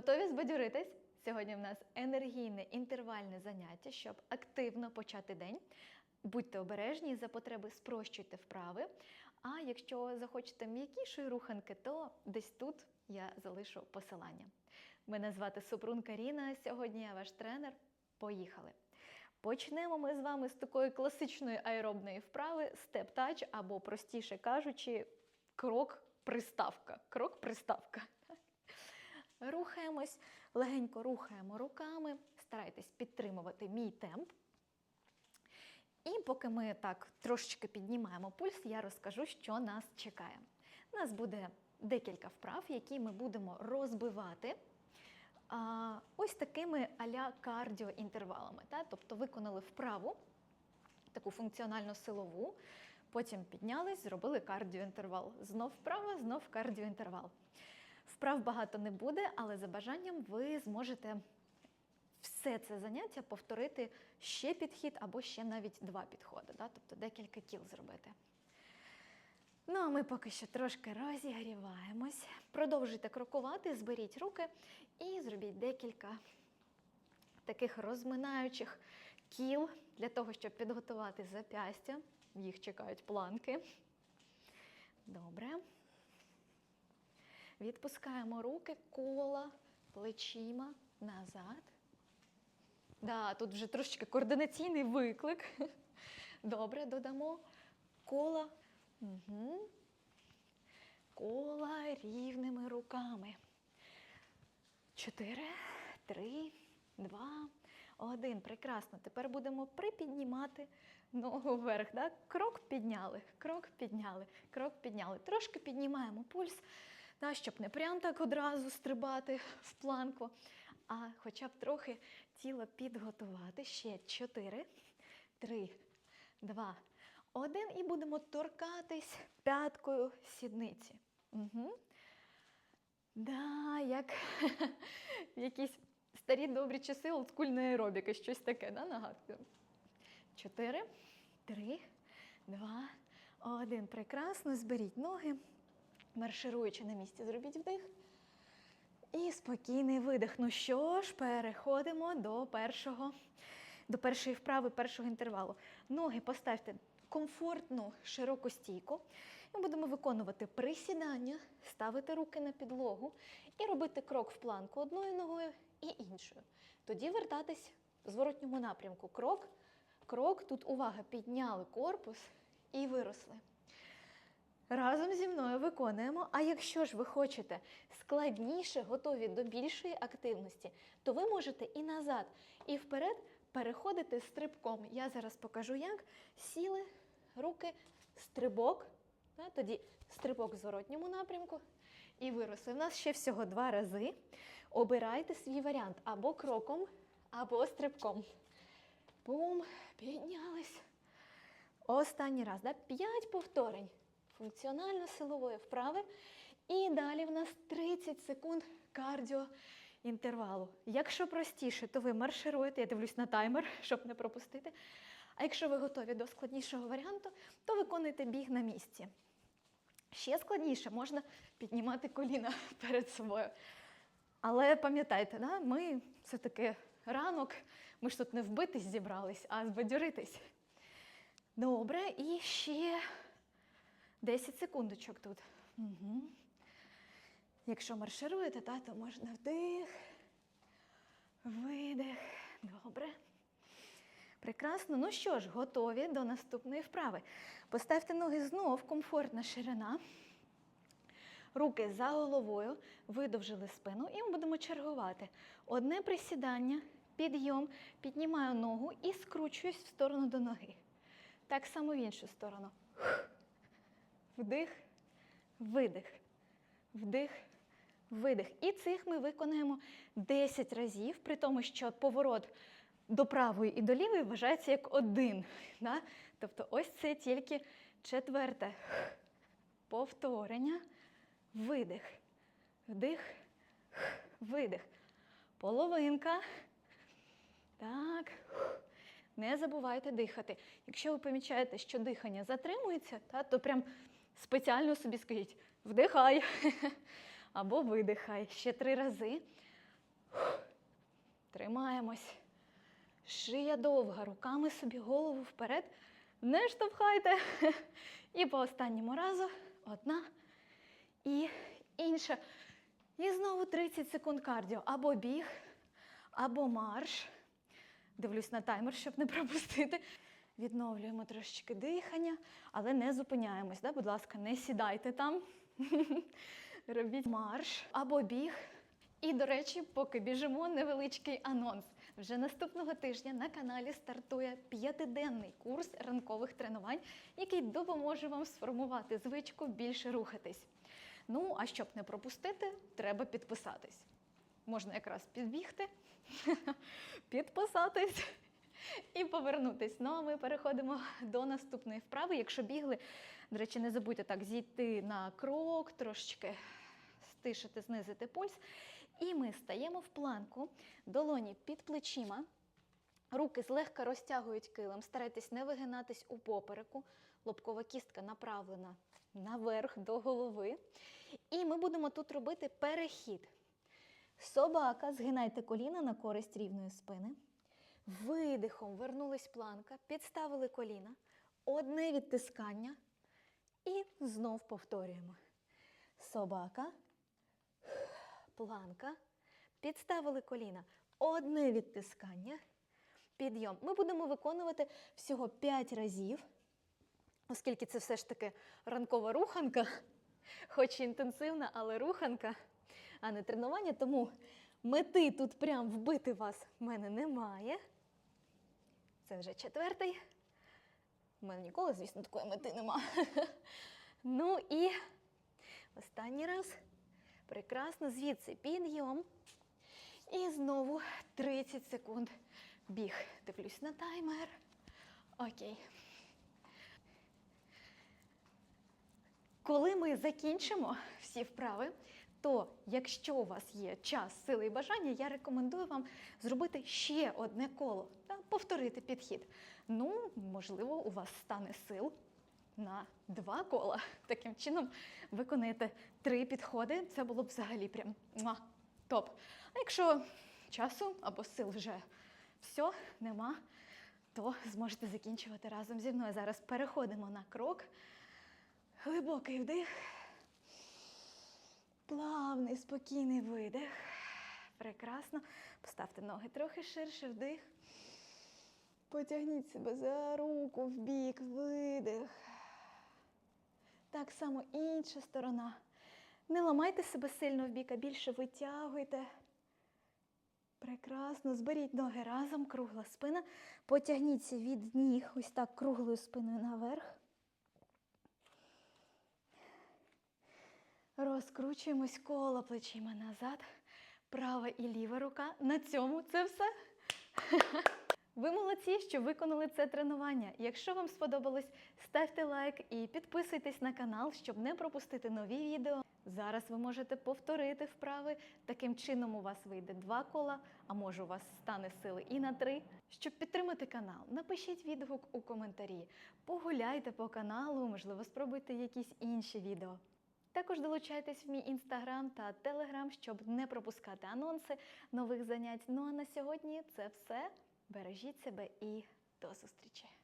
Готові збадьоритись? Сьогодні в нас енергійне інтервальне заняття, щоб активно почати день. Будьте обережні за потреби спрощуйте вправи. А якщо захочете м'якішої руханки, то десь тут я залишу посилання. Мене звати Супрун Каріна. Сьогодні я ваш тренер. Поїхали! Почнемо ми з вами з такої класичної аеробної вправи степ-тач, або, простіше кажучи, крок-приставка. Крок-приставка. Рухаємось, легенько рухаємо руками, старайтесь підтримувати мій темп. І поки ми так трошечки піднімаємо пульс, я розкажу, що нас чекає. Нас буде декілька вправ, які ми будемо розбивати а, ось такими а-ля кардіоінтервалами. Та? Тобто виконали вправу, таку функціонально силову, потім піднялись, зробили кардіоінтервал. Знов вправа, знов кардіоінтервал. Вправ багато не буде, але за бажанням ви зможете все це заняття повторити ще підхід або ще навіть два підходи, да? тобто декілька кіл зробити. Ну, а ми поки що трошки розігріваємось. Продовжуйте крокувати, зберіть руки і зробіть декілька таких розминаючих кіл для того, щоб підготувати запястя. Їх чекають планки. Добре. Відпускаємо руки, кола, плечима назад. Да, тут вже трошечки координаційний виклик. Добре, додамо кола. Угу. Кола рівними руками. Чотири, три, два, один. Прекрасно. Тепер будемо припіднімати ногу вверх. Да? Крок підняли, крок підняли, крок підняли. Трошки піднімаємо пульс, да, щоб не прям так одразу стрибати в планку, а хоча б трохи тіло підготувати. Ще чотири, три, два, один. І будемо торкатись п'яткою сідниці. Угу. Да, як якісь старі добрі часи олдскульної аеробіки, щось таке, да, нагадую. Чотири, три, два, один. Прекрасно. Зберіть ноги, маршируючи на місці, зробіть вдих. І спокійний видих. Ну що ж, переходимо до першого, до першої вправи, першого інтервалу. Ноги поставте комфортну широку стійку. І будемо виконувати присідання, ставити руки на підлогу і робити крок в планку одною ногою і іншою. Тоді вертатись в зворотньому напрямку. Крок, крок. Тут увага, підняли корпус і виросли. Разом зі мною виконуємо. А якщо ж ви хочете складніше, готові до більшої активності, то ви можете і назад, і вперед переходити стрибком. Я зараз покажу, як сіли, руки, стрибок. Тоді стрибок в зворотньому напрямку і виросли. У нас ще всього два рази. Обирайте свій варіант або кроком, або стрибком. Бум, піднялись. Останній раз. Да? П'ять повторень функціонально-силової вправи. І далі в нас 30 секунд кардіоінтервалу. Якщо простіше, то ви маршируєте, я дивлюсь на таймер, щоб не пропустити. А якщо ви готові до складнішого варіанту, то виконуйте біг на місці. Ще складніше можна піднімати коліна перед собою. Але пам'ятайте, да, ми все-таки ранок, ми ж тут не вбитись зібрались, а збадьоритись. Добре, і ще 10 секундочок тут. Угу. Якщо маршируєте, та, то можна вдих, видих. Добре. Прекрасно. Ну що ж, готові до наступної вправи. Поставте ноги знов, комфортна ширина. Руки за головою, видовжили спину і ми будемо чергувати. Одне присідання, підйом, піднімаю ногу і скручуюсь в сторону до ноги. Так само в іншу сторону. Вдих, видих, вдих, видих. І цих ми виконаємо 10 разів, при тому, що поворот до правої і до лівої вважається як один. Да? Тобто ось це тільки четверте повторення, видих, вдих, видих. Половинка. Так. Не забувайте дихати. Якщо ви помічаєте, що дихання затримується, та, то прям спеціально собі скажіть вдихай або видихай. Ще три рази. Тримаємось. Шия довга, руками собі голову вперед. Не штовхайте. І по останньому разу одна і інша. І знову 30 секунд кардіо. Або біг, або марш. Дивлюсь на таймер, щоб не пропустити. Відновлюємо трошечки дихання, але не зупиняємось. Да? Будь ласка, не сідайте там. Робіть марш або біг. І, до речі, поки біжимо, невеличкий анонс. Вже наступного тижня на каналі стартує п'ятиденний курс ранкових тренувань, який допоможе вам сформувати звичку більше рухатись. Ну, а щоб не пропустити, треба підписатись. Можна якраз підбігти, підписатись і повернутись. Ну а ми переходимо до наступної вправи. Якщо бігли, до речі, не забудьте так зійти на крок, трошечки стишити, знизити пульс. І ми стаємо в планку, долоні під плечима, руки злегка розтягують килим, старайтесь не вигинатись у попереку, лобкова кістка направлена наверх до голови. І ми будемо тут робити перехід. Собака, згинайте коліна на користь рівної спини. Видихом вернулись планка, підставили коліна, одне відтискання і знов повторюємо. Собака, планка, підставили коліна, одне відтискання, підйом. Ми будемо виконувати всього 5 разів, оскільки це все ж таки ранкова руханка, хоч і інтенсивна, але руханка, а не тренування. Тому мети тут прям вбити вас в мене немає. Це вже четвертий. У мене ніколи, звісно, такої мети нема. Ну і останній раз. Прекрасно, звідси підйом. І знову 30 секунд біг. Дивлюсь на таймер. Окей. Коли ми закінчимо всі вправи, якщо у вас є час, сили і бажання, я рекомендую вам зробити ще одне коло, та, повторити підхід. Ну, можливо, у вас стане сил на два кола. Таким чином виконаєте три підходи. Це було б взагалі прям муа, топ. А якщо часу або сил вже все, нема, то зможете закінчувати разом зі мною. Зараз переходимо на крок. Глибокий вдих. Плавний, спокійний видих. Прекрасно. Поставте ноги трохи ширше, вдих. Потягніть себе за руку в бік, видих. Так само інша сторона. Не ламайте себе сильно в бік, а більше витягуйте. Прекрасно. Зберіть ноги разом, кругла спина. Потягніться від ніг ось так круглою спиною наверх. Розкручуємось коло плечима назад. Права і ліва рука. На цьому це все. Ви молодці, що виконали це тренування. Якщо вам сподобалось, ставте лайк і підписуйтесь на канал, щоб не пропустити нові відео. Зараз ви можете повторити вправи. Таким чином у вас вийде два кола, а може у вас стане сили і на три. Щоб підтримати канал, напишіть відгук у коментарі, погуляйте по каналу, можливо, спробуйте якісь інші відео. Також долучайтесь в мій інстаграм та телеграм, щоб не пропускати анонси нових занять. Ну а на сьогодні це все. Бережіть себе і до зустрічі!